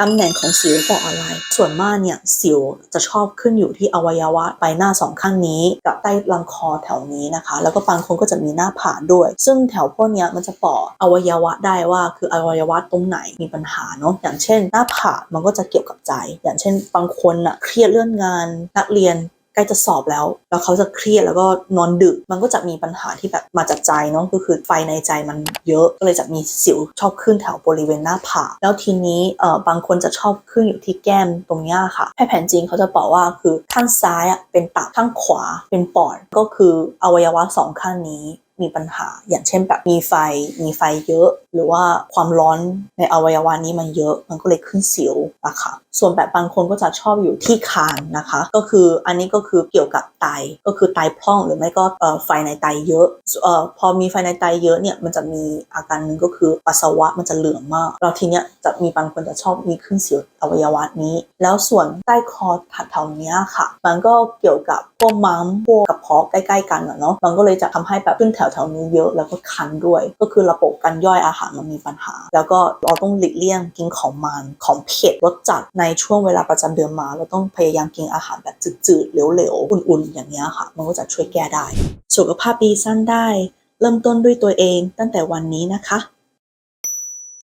ตำแหน่งของสิวบอกอะไร ส่วนมากเนี่ยสิวจะชอบขึ้นอยู่ที่อวัยวะใบหน้าสองข้างนี้กับใต้ลำคอแถวนี้นะคะ แล้วก็บางคนก็จะมีหน้าผากด้วย ซึ่งแถวพวกเนี้ยมันจะบอกอวัยวะได้ว่าคืออวัยวะตรงไหนมีปัญหาเนาะอย่างเช่น หน้าผากมันก็จะเกี่ยวกับใจ อย่างเช่น บางคนอะเครียดเรื่องงานนักเรียน ใกล้จะสอบแล้ว แล้วเขาจะเครียดแล้วก็นอนดึก มันก็จะมีปัญหาที่แบบมาจากใจเนาะก็คือไฟในใจมันเยอะก็เลยจะมีสิวชอบขึ้นแถวบริเวณหน้าผากแล้วทีนี้เอ่อบางคนจะชอบขึ้นอยู่ที่แก้มตรงนี้ค่ะแพทย์แผนจีนเขาจะบอกว่าคือข้างซ้ายอะเป็นตับข้างขวาเป็นปอดก็คืออวัยวะสองข้างนี้ มีปัญหา อย่างเช่นแบบมีไฟ มีไฟเยอะ หรือว่าความร้อนในอวัยวะนี้มันเยอะ มันก็เลยขึ้นสิวนะคะ ส่วนแบบบางคนก็จะชอบอยู่ที่คางนะคะ ก็คืออันนี้ก็คือเกี่ยวกับไต ก็คือไตพร่องหรือไม่ก็ไฟในไตเยอะออพอมีไฟในไตเยอะเนี่ยมันจะมีอาการหนึ่งก็คือปัสสาวะมันจะเหลืองมากแล้วทีเนี้ยจะมีบางคนจะชอบมีขึ้นสิวอวัยวะนี้ แล้วส่วนใต้คอทัดแถวเนี้ยค่ะ มันก็เกี่ยวกับพวกม้ามพวกกระเพาะใกล้ ๆ กันเนาะ มันก็เลยจะทำให้แบบขึ้นแถวๆนี้เยอะแล้วก็คันด้วย ก็คือระบบการย่อยอาหารมันมีปัญหา แล้วก็เราต้องหลีกเลี่ยงกินของมันของเผ็ดรสจัดในช่วงเวลาประจำเดือนมา เราต้องพยายามกินอาหารแบบจืดๆเหลวๆอุ่นๆ อย่างนี้ค่ะ มันก็จะช่วยแก้ได้ สุขภาพดีสั้นได้ เริ่มต้นด้วยตัวเองตั้งแต่วันนี้นะคะ